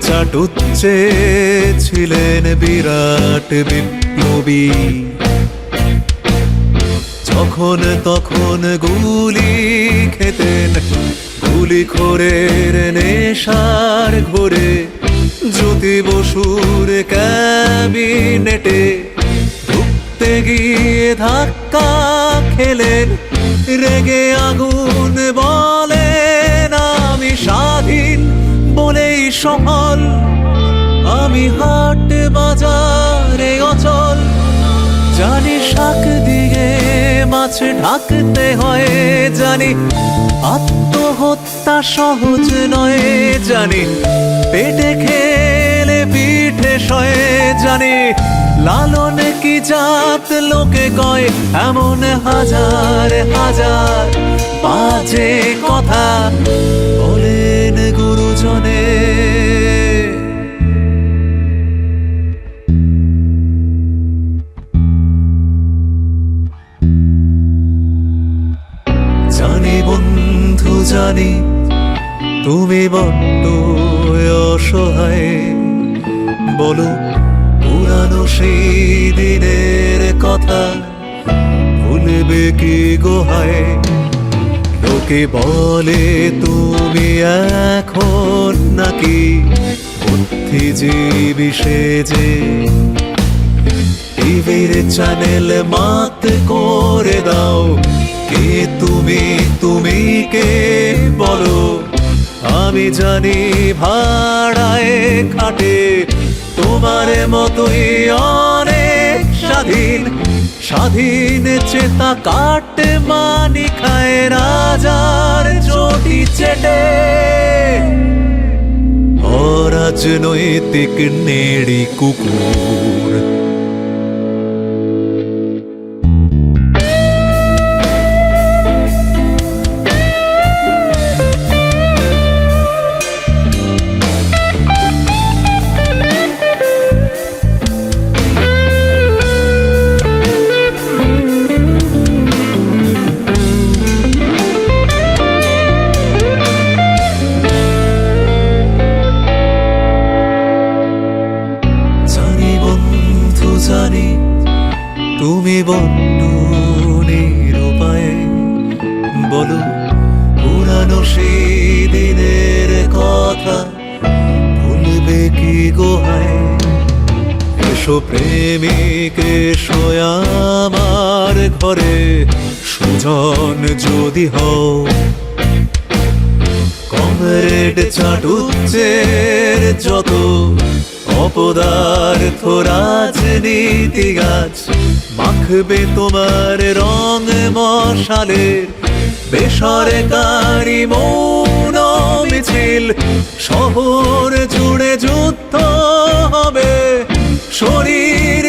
চাটুচ্ছে ছিলেন বিরাট বিপ্লবী। যখন তখন গুলি খেতেন, গুলি খোরের নেশার ঘোরে, জ্যোতি বসুর ক্যাবিনেটে ঢুকতে গিয়ে ধাক্কা খেলেন, রেগে আগুন বলেন সফল আমি হাট বাজারে অচল। জানি শাক দিয়ে মাছ ঢাকতে হয়, জানি আত্মহত্যা সহজ নয়, জানি পেটে খেলে পিঠে সয়ে, জানি লালন কি জাত লোকে কয়, এমন হাজার হাজার বাজে কথা। জানি তুমি বড্ড অসহায়। বলো, পুরানো সেই দিনের কথা ভুলবে কি গোহায়? লোকে বলে, তুমি এখন নাকি বুদ্ধিজীবী সেজে। টিভির চ্যানেল মাত করে দাও, কে তুমি? তুমি কে? বলো, আমি জানি ভাড়ায় খাটে তোমার মতোই অনেক স্বাধীন। স্বাধীন চেতা কাটে মানি খায় রাজার চটি চেটে। অরাজনৈতিক নেড়ি কুকুর বড্ড নিরুপায় বলো, পুরানো দিনের কথা ভুলবে কি গোহায়? এসো প্রেমিক, এসো আমার ঘরে, সুজন যদি হও। কমরেড চাটুচ্ছের যত অপদার্থ রাজনীতি গাছ মাখবে তোমার রং মশালের বেসরকারি মৌন মিছিল শহর জুড়ে যুদ্ধ হবে। শরীর